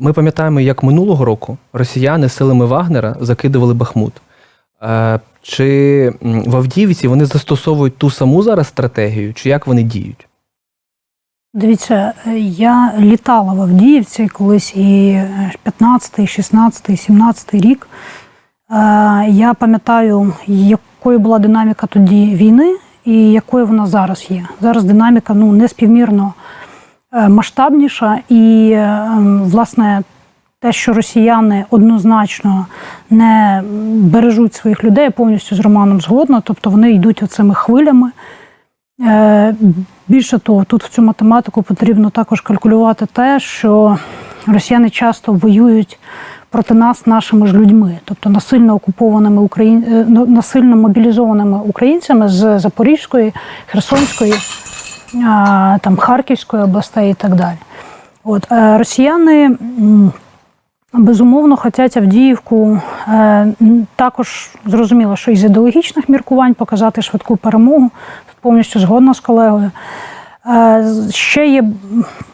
Ми пам'ятаємо, як минулого року росіяни силами Вагнера закидували Бахмут. Е, Чи в Авдіївці вони застосовують ту саму зараз стратегію, чи як вони діють? Дивіться, я літала в Авдіївці колись і 15, 16, 17 рік. Е, Я пам'ятаю, якою була динаміка тоді війни і якою вона зараз є. Зараз динаміка ну, неспівмірно масштабніша, і, е, власне, те, що росіяни однозначно не бережуть своїх людей, повністю з Романом згодна, тобто вони йдуть оцими хвилями. Е, Більше того, тут в цю математику потрібно також калькулювати те, що росіяни часто воюють проти нас нашими ж людьми, тобто насильно окупованими Україн... е, насильно мобілізованими українцями з Запорізької, Херсонської, там Харківської областей і так далі. От е, росіяни. Безумовно, хочуть Авдіївку е, також зрозуміло, що із ідеологічних міркувань показати швидку перемогу. Повністю згодна з колегою. Е, Ще є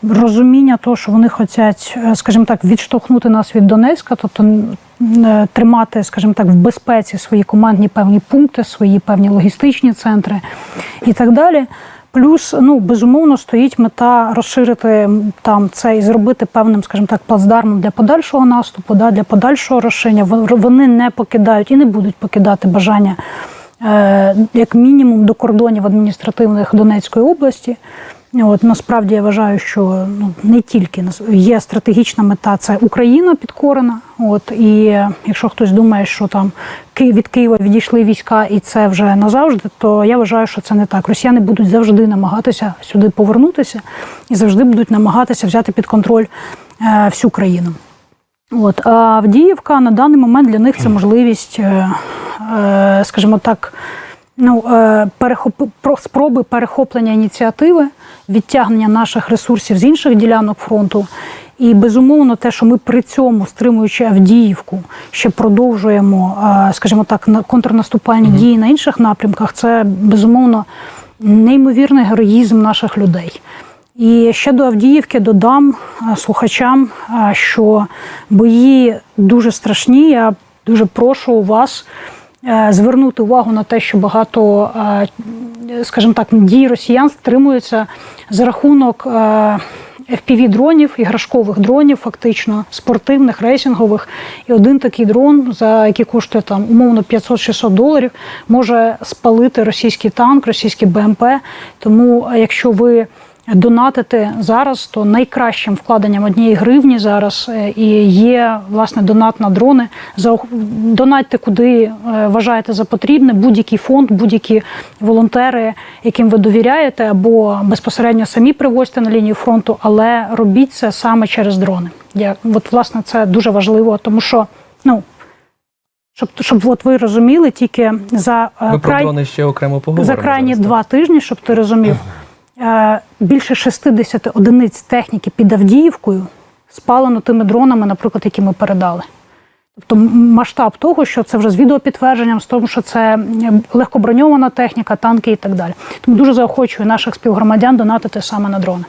розуміння того, що вони хочуть, скажімо так, відштовхнути нас від Донецька, тобто тримати, скажімо так, в безпеці свої командні певні пункти, свої певні логістичні центри і так далі. Плюс, ну безумовно, стоїть мета розширити там це і зробити певним, скажімо так, плацдармом для подальшого наступу, да, для подальшого розширення. Вон- Вони не покидають і не будуть покидати бажання, е, як мінімум, до кордонів адміністративних Донецької області. От насправді я вважаю, що ну не тільки є стратегічна мета, це Україна підкорена. От і якщо хтось думає, що там від Києва відійшли війська, і це вже назавжди, то я вважаю, що це не так. Росіяни будуть завжди намагатися сюди повернутися і завжди будуть намагатися взяти під контроль е, всю країну. От Авдіївка на даний момент для них це можливість, е, е, скажімо так, ну, е, перехоп... про- спроби перехоплення ініціативи, відтягнення наших ресурсів з інших ділянок фронту. І безумовно, те, що ми при цьому, стримуючи Авдіївку, ще продовжуємо, е, скажімо так, на контрнаступальні дії на інших напрямках, це безумовно неймовірний героїзм наших людей. І ще до Авдіївки додам е, слухачам, що бої дуже страшні. Я дуже прошу вас звернути увагу на те, що багато, е, скажімо так, дій росіян стримуються за рахунок е, FPV-дронів, іграшкових дронів, фактично спортивних, рейсингових. І один такий дрон, за який коштує там умовно 500-600 доларів, може спалити російський танк, російський БМП. Тому, е, якщо ви донатите зараз, то найкращим вкладенням однієї гривні зараз е, і є власне донат на дрони. Донатьте куди е, вважаєте за потрібне, будь-який фонд, будь-які волонтери, яким ви довіряєте, або безпосередньо самі привозьте на лінію фронту, але робіть це саме через дрони. Я от власне це дуже важливо, тому що ну. Щоб щоб от ви розуміли, тільки за е, Ми про дрони ще окремо поговоримо. за крайні зараз, два тижні, щоб ти розумів, більше 60 одиниць техніки під Авдіївкою спалено тими дронами, наприклад, які ми передали. Тобто масштаб того, що це вже з відеопідтвердженням, з тому, що це легкоброньована техніка, танки і так далі. Тому дуже заохочую наших співгромадян донатити саме на дрони.